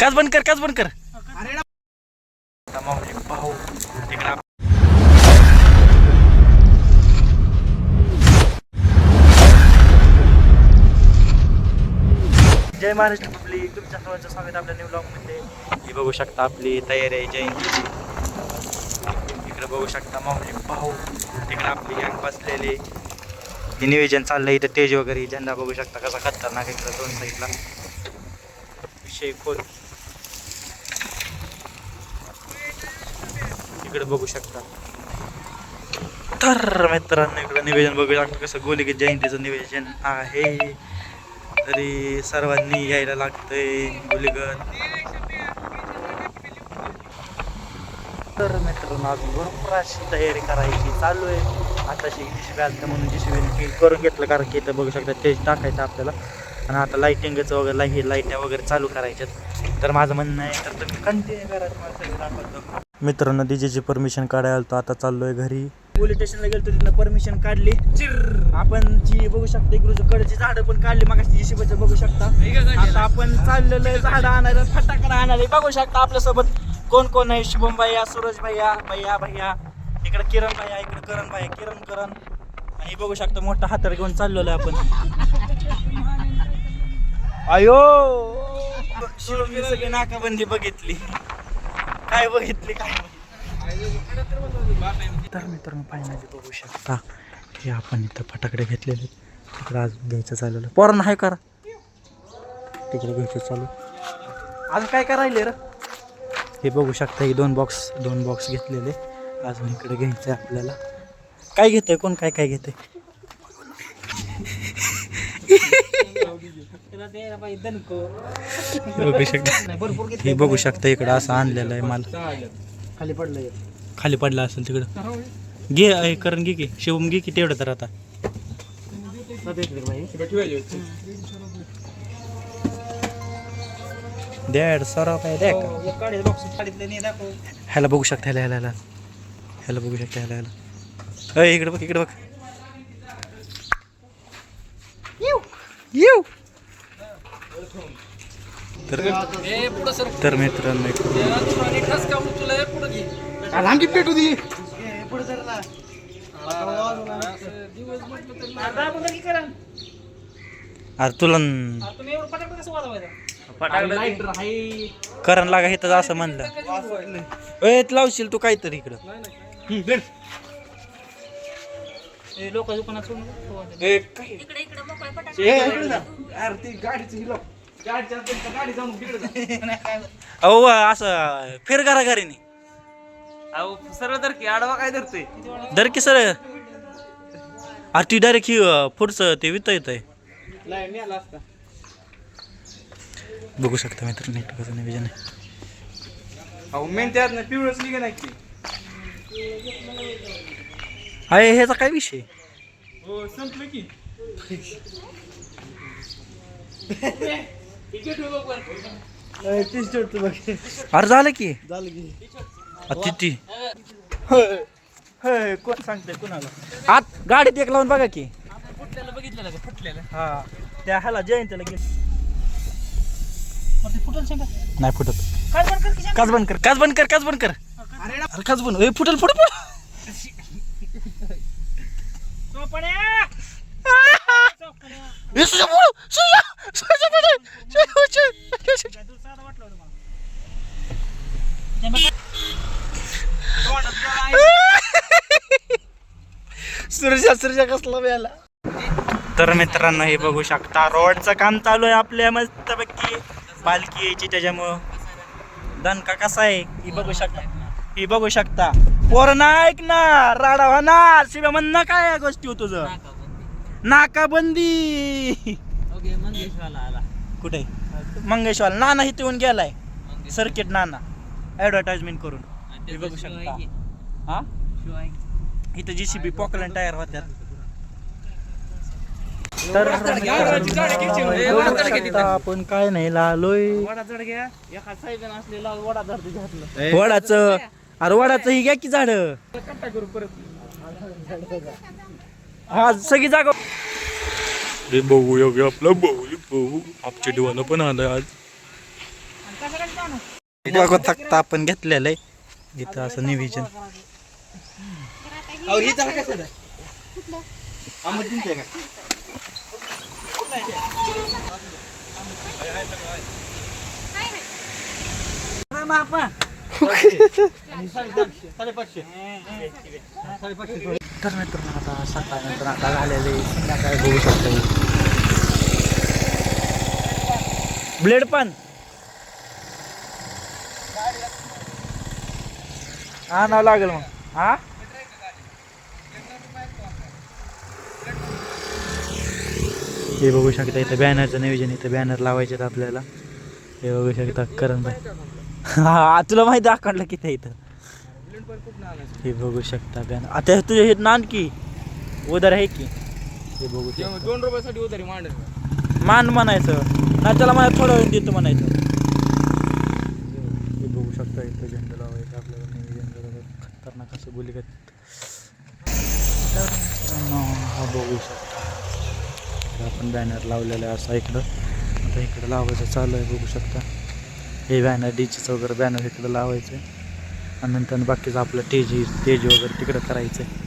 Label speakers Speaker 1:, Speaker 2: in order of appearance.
Speaker 1: काच बंद कर काच बंद कर. पाहू जय महाराष्ट्र पब्लिक. तुमच्या सर्वांचं स्वागत आपल्या न्यू मध्ये. ही बघू शकता आपली तयारी आहे जयंतीची इकडे बघू शकता माऊली पाहू तिकडे आपली गँग बसलेली. हे नियोजन चाललंय इथं तेज वगैरे. झेंडा बघू शकता कसा खतरनाक इकडं दोन साईडला विषय इकडे बघू शकता. तर मित्रांनो इकडं निवेदन बघू लागतं कसं गोलिक जयंतीचं निवेदन आहे. तरी सर्वांनी यायला लागतंय गोलीगत. तर मित्रांनो अजून भरपूर अशी तयारी करायची चालू आहे. आता जी सी म्हणून जी सी करून घेतलं कारण की इथं बघू शकता तेच टाकायचं आपल्याला. आणि आता लाईटिंगचं वगैरे लाइट लाईट्या वगैरे चालू करायच्यात. तर माझं म्हणणं आहे तर तुम्ही कंटिन्यू करा तुम्हाला दाखवतो. मित्रांनो डीजेची परमिशन काढायला आलो आता चाललोय घरी. पोलीस स्टेशनला गेलो तिथनं परमिशन काढली. आपण जी बघू शकता इकडे कडची झाडं पण काढली मग जी शिबच बघू शकता. आता आपण चाललेलं झाडं आणायला फटाकडा आणायला. बघू शकता आपल्यासोबत कोण कोण आहे? शुभम भैया सूरज भैया भैया भैया. इकडे किरण भैया इकडे करण भैया किरण करण. आणि बघू शकता मोठा हातर घेऊन चाललेलो आहे आपण. अयो! शिवमी सगळी नाकाबंदी बघितली. काय बघितली काय तर मित्रांनो फायनली बघू शकता की आपण इथं फटाकडे घेतलेले. तिकडं आज घ्यायचं चाललेलं. पोरांना हाय करा. तिकडे घ्यायचं चालू. आज काय काय र? हे बघू शकता हे दोन बॉक्स दोन बॉक्स घेतलेले. अजून इकडे घ्यायचं आहे आपल्याला. काय घेतंय? कोण काय काय घेतंय? बघू शकता. हे बघू शकता इकडं असं आणलेलं आहे मला.
Speaker 2: खाली पडलंय
Speaker 1: खाली पडला असेल तिकडं. घे हे करून घे की शिवम घे की तेवढं तर आता. दॅड सराव काय द्या ह्याला बघू शकता ह्याला ह्याला ह्याला. ह्याला बघू शकता ह्याला ह्याला. अय इकडे बघ इकडे बघ. येऊ. तर तर मित्रांनो
Speaker 2: लांबी पेटू दे.
Speaker 1: अरे तुला न- करण लागा हे तर असं म्हणलं. लावशील तू काहीतरी इकडं. लोक दुकानात अहो असं फिर घरा घरी
Speaker 2: अहो सरळ तर की आडवा काय धरतोय?
Speaker 1: दर की सर अरे ती डायरेक्ट ही अं, पुढचं ते वित येत आहे
Speaker 2: नाही आला असता.
Speaker 1: बघू शकता मित्र नीट कसं नियोजन आहे.
Speaker 2: अहो मेन त्यात ना पिवळच निघे नाही की.
Speaker 1: अरे ह्याचा काय विषय?
Speaker 2: हो संपलं की.
Speaker 1: अरे झालं की.
Speaker 2: झालं की.
Speaker 1: तिथे कोण सांगते कुणाला? आत गाडीत एक लावून बघा की.
Speaker 2: फुटलेलं बघितलेलं का फुटलेलं.
Speaker 1: हा त्या ह्याला जयंतीला गेल. नाही फुटत काच बंद कर काच बंद कर काच बंद कर अरे काच बंद ए, फुटल फुटल. सुरजा सुरजा कसला मिळाला? तर मित्रांनो हे बघू शकता रोडचं काम चालू आहे आपल्या मस्तपैकी. पालखी यायची त्याच्यामुळं. दणका कसा आहे? ही बघू शकता. ही बघू शकता. पोरं ना ऐक ना राडा होणार शिव्या म्हणणं काय या गोष्टी हो तुझं? नाकाबंदी. कुठे? मंगेशवाल. नाना इथे येऊन गेलाय. सर्किट नाना. ऍडव्हर्टाइजमेंट करून. हे बघू शकता. हा? इथं जी सी बी पॉकलन टायर होत्यात. तर आपण काय नाही लालोय.
Speaker 2: वडा जड घ्या. एका साहेबांना असलेला वडा धरते घातलं.
Speaker 1: वडाचं अरे वडाचं ही घ्या की झाड?
Speaker 2: कट्टा करू परत
Speaker 1: हा सगळी जागा रे बघू योग्य आपला बघू बघू. आपच्या दिवानं पण आलं आज. बघू थकता आपण घेतलेलं आहे. इथं असं निविजन तर मित्रांनो आता सकाळनंतर आता झालेले संध्याकाळी बघू शकतो ब्लेड पण. आणावं लागेल मग. हा? हे बघू शकता इथं बॅनरचं नियोजन इथं बॅनर लावायचे आपल्याला. हे बघू शकता करण भाई. हा तुला माहिती अकाउंटला किती इथं? हे बघू शकता बॅनर आता तुझे हे नान की उदर आहे की? हे बघू शकता.
Speaker 2: दोन रुपयासाठी उतारी मांड
Speaker 1: मान म्हणायचं. नाही त्याला मला थोडं वेळ देतो म्हणायचं. हे बघू शकता इथं झेंडा लावायचं आपल्याला? नियोजन बरोबर खतरनाक असं बोली का हा बघू शकता. इकडं आपण बॅनर लावलेला आहे असा इकडं. आता इकडं लावायचं चालू आहे बघू शकता. हे बॅनर डीजेचं वगैरे बॅनर इकडं लावायचं आहे आणि नंतर बाकीचं आपलं टेज टेज वगैरे तिकडं करायचं आहे